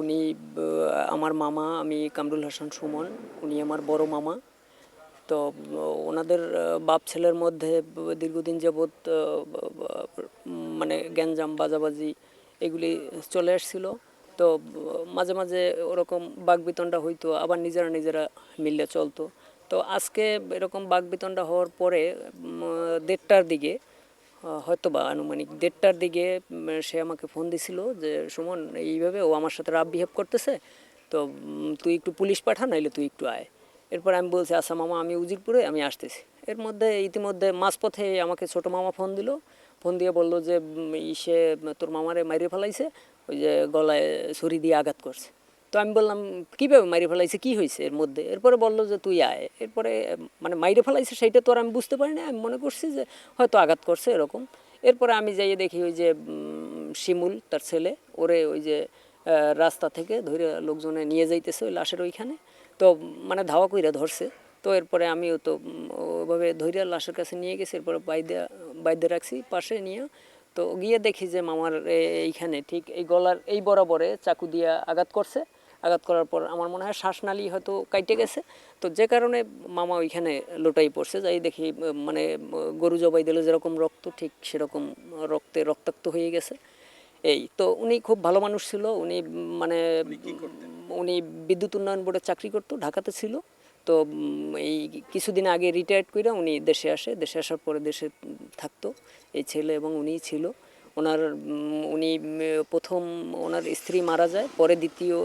উনি আমার মামা, আমি কামরুল হাসান সুমন, উনি আমার বড় মামা। তো, ওনাদের বাপ ছেলের মধ্যে দীর্ঘদিন যাবৎ মানে গ্যাঞ্জাম, বাজাবাজি এগুলি চলে আসছিল। তো মাঝে মাঝে ওরকম বাগবিতণ্ডা হইতো, আবার নিজেরা নিজেরা মিললে চলতো। তো আজকে এরকম বাগবিতণ্ডা হওয়ার পরে দেড়টার দিকে হয়তো বা আনুমানিক দেড়টার দিকে সে আমাকে ফোন দিছিল যে, সুমন, এইভাবে ও আমার সাথে রাব বিহেভ করতেছে, তো তুই একটু পুলিশ পাঠা, নাইলে তুই একটু আয়। এরপর আমি বলছি আচ্ছা মামা, আমি উজিরপুরে, আমি আসতেছি। এর মধ্যে, ইতিমধ্যে মাঝপথে আমাকে ছোট মামা ফোন দিল। ফোন দিয়ে বলল যে ইসে, তোর মামারে মাইরে ফেলাইছে, ওই যে গলায় ছুরি দিয়ে আঘাত করছে। তো আমি বললাম, কীভাবে মাইরে ফেলাইছে? কী হয়েছে এর মধ্যে? এরপরে বলল যে, তুই আয়। এরপরে মানে মাইরে ফেলাইছে সেইটা তো আর আমি বুঝতে পারি না আমি মনে করছি যে, হয়তো আঘাত করছে এরকম। এরপরে আমি যাইয়ে দেখি ওই যে শিমুল, তার ছেলে, ওরে ওই যে রাস্তা থেকে ধরে লোকজনে নিয়ে যাইতেছে ওই লাশের ওইখানে। তো মানে ধাওয়া কইরা ধরছে। তো এরপরে আমিও তো ওভাবে ধৈর্য লাশের কাছে নিয়ে গেছি। এরপরে বাইদে বাইদে রাখছি, পাশে নিয়ে। তো গিয়ে দেখি যে, মামার এইখানে ঠিক এই গলার, এই বরাবরে চাকু দিয়ে আঘাত করছে। আঘাত করার পর আমার মনে হয় শ্বাসনালী হয়তো কাইটে গেছে। তো যে কারণে মামা ওইখানে লোটাই পড়ছে। যাই দেখি মানে গরু জবাই দিলে যেরকম রক্ত ঠিক সেরকম রক্তে রক্তাক্ত হয়ে গেছে। এই তো উনি খুব ভালো মানুষ ছিল। উনি মানে উনি বিদ্যুৎ উন্নয়ন বোর্ডে চাকরি করতো ঢাকাতে ছিল। তো এই কিছুদিন আগে রিটায়ার্ড করে উনি দেশে আসে। দেশে আসার পরে দেশে থাকতো। এই ছেলে এবং উনিই ছিল। ওনার উনি প্রথম ওনার স্ত্রী মারা যায় পরে দ্বিতীয়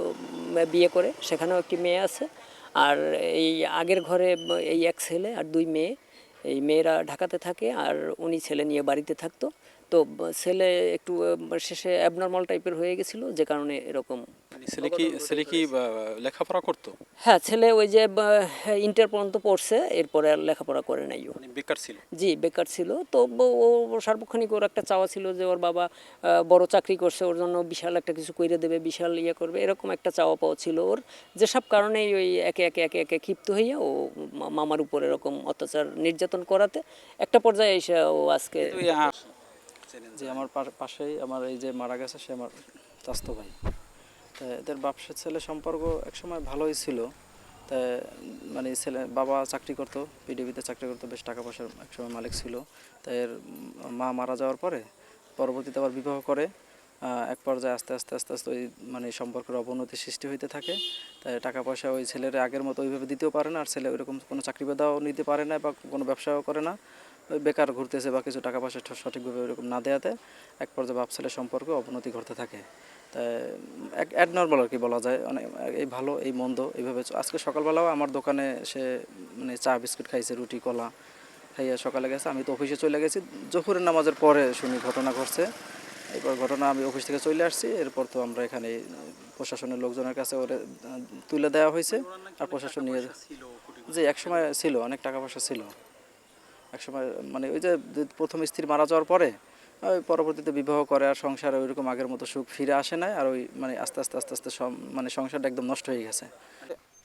বিয়ে করে, সেখানেও একটি মেয়ে আছে। আর এই আগের ঘরে এই এক ছেলে আর দুই মেয়ে। এই মেয়েরা ঢাকাতে থাকে আর উনি ছেলে নিয়ে বাড়িতে থাকতো। তো ছেলে একটু শেষে অ্যাবনর্মাল টাইপের হয়ে গেছিল যে কারণে এরকম মানে ছেলে কি ছেলে কি লেখাপড়া করতো? হ্যাঁ ছেলে ওই যে ইন্টার পর্যন্ত পড়ছে এরপরে আর লেখাপড়া করে নাই ও। মানে বেকার ছিল? জি বেকার ছিল। তো ও ওর সার্বক্ষণিক ওর একটা চাওয়া ছিল যে ওর বাবা বড় চাকরি করছে ওর জন্য বিশাল একটা কিছু কইরে দেবে বিশাল ইয়ে করবে এরকম একটা চাওয়া পাওয়া ছিল ওর। যেসব কারণেই ওই একে একে একে একে ক্ষিপ্ত হইয়া ও মামার উপর এরকম অত্যাচার নির্যাতন করাতে একটা পর্যায়ে এসে ও আজকে যে আমার পাশেই আমার এই যে মারা গেছে সে আমার চাস্তো ভাই। তা এদের বাপসের ছেলে সম্পর্ক একসময় ভালোই ছিল। তা মানে ছেলে বাবা চাকরি করতো পিডিবিতে চাকরি করতো বেশ টাকা পয়সার একসময় মালিক ছিল। তা এর মা মারা যাওয়ার পরে পরবর্তীতে আবার বিবাহ করে। এক পর্যায়ে আস্তে আস্তে আস্তে আস্তে ওই মানে সম্পর্কের অবনতি সৃষ্টি হইতে থাকে। তাই টাকা পয়সা ওই ছেলের আগের মতো ওইভাবে দিতেও পারে না আর ছেলে ওইরকম কোনো চাকরি বাদাও নিতে পারে না বা কোনো ব্যবসাও করে না। বেকার ঘুরতেছে বা কিছু টাকা পয়সা সঠিকভাবে ওইরকম না দেওয়াতে এক পর্যায়ে বাপ ছেলের সম্পর্কে অবনতি ঘটতে থাকে। এক অ্যাডনর্মাল আর কি বলা যায়। অনেক, এই ভালো, এই মন্দ, এইভাবে আজকে সকালবেলাও আমার দোকানে সে মানে চা, বিস্কুট খাইছে, রুটি, কলা। খাইয়া সকালে গেছে, আমি তো অফিসে চলে গেছি। জহুরের নামাজের পরে শুনি ঘটনা ঘটছে। এরপর ঘটনা আমি অফিস থেকে চলে আসছি। এরপর তো আমরা এখানে, প্রশাসনের লোকজনের কাছে ওরে তুলে দেওয়া হয়েছে। আর প্রশাসন নিয়ে যে একসময় ছিল, অনেক টাকা পয়সা ছিল। একসময় মানে ওই যে প্রথম স্ত্রী মারা যাওয়ার পরে ওই পরবর্তীতে বিবাহ করে আর সংসারে ওইরকম আগের মতো সুখ ফিরে আসে না আর ওই মানে আস্তে আস্তে আস্তে আস্তে সব- মানে সংসারটা একদম নষ্ট হয়ে গেছে।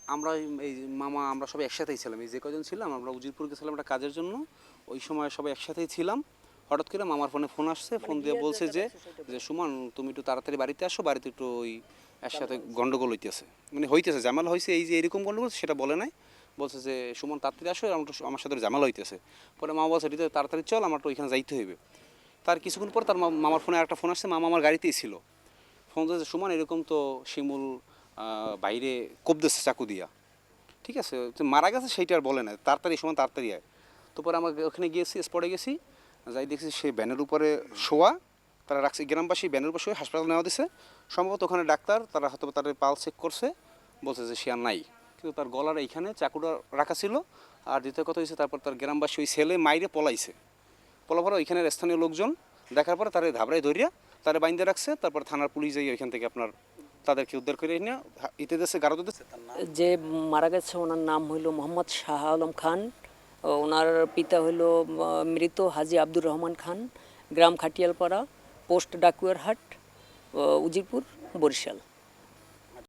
আমরা এই- এই মামা আমরা সবাই একসাথেই ছিলাম এই যে কজন ছিলাম আমরা উজিরপুর গেছিলাম একটা কাজের জন্য ওই সময় সবাই একসাথেই ছিলাম। হঠাৎ করে মামার ফোনে ফোন আসছে ফোন দিয়ে বলছে যে যে সুমন তুমি একটু তাড়াতাড়ি বাড়িতে আসো বাড়িতে একটু ওই একসাথে গন্ডগোল হইতেছে। মানে হইতেছে জামাল হয়েছে এই যে এরকম গন্ডগোল সেটা বলে নাই। বলছে যে সুমন তাড়াতাড়ি আসো আমার আমার সাথে জামাল হইতেছে। পরে মামা বলছে "রিতে, তাড়াতাড়ি চল আমার তো ওইখানে যাইতে হইবে। তার কিছুক্ষণ পর তার মামার ফোনে একটা ফোন আসছে মামা আমার গাড়িতেই ছিল। ফোন দিয়েছে সুমন এরকম তো শিমুল বাইরে কোপ দিচ্ছে চাকু দিয়া। ঠিক আছে মারা গেছে সেইটা আর বলে না তাড়াতাড়ি সময় তাড়াতাড়ি আয়। তো পরে আমরা ওখানে গিয়েছি স্পটে গেছি যাই দেখছি সেই ব্যানের উপরে শোয়া তারা রাখছে গ্রামবাসী ব্যানের উপর শুয়ে হাসপাতাল নেওয়া দিছে। সম্ভবত ওখানে ডাক্তার তারা হয়তো তাদের পাল চেক করছে বলছে যে সে আর নাই। কিন্তু তার গলার এইখানে চাকুটা রাখা ছিল। আর দ্বিতীয় কথা হয়েছে তারপর তার গ্রামবাসী ওই ছেলে মাইরে পলাইছে। পলার পরে ওইখানের স্থানীয় লোকজন দেখার পরে তারা ধাবড়াই ধরিয়া তারা বাইন্দে রাখছে। তারপর থানার পুলিশ যাই ওইখান থেকে আপনার তাদেরকে উদ্ধার করে নিয়ে ইতে দেশে তার নাম? যে মারা গেছে, ওনার নাম হইল মোহাম্মদ শাহ আলম খান। ওনার পিতা হইল মৃত হাজি আব্দুর রহমান খান। গ্রাম খাটিয়ালপাড়া, পোস্ট ডাকুয়ারহাট উজিরপুর, বরিশাল।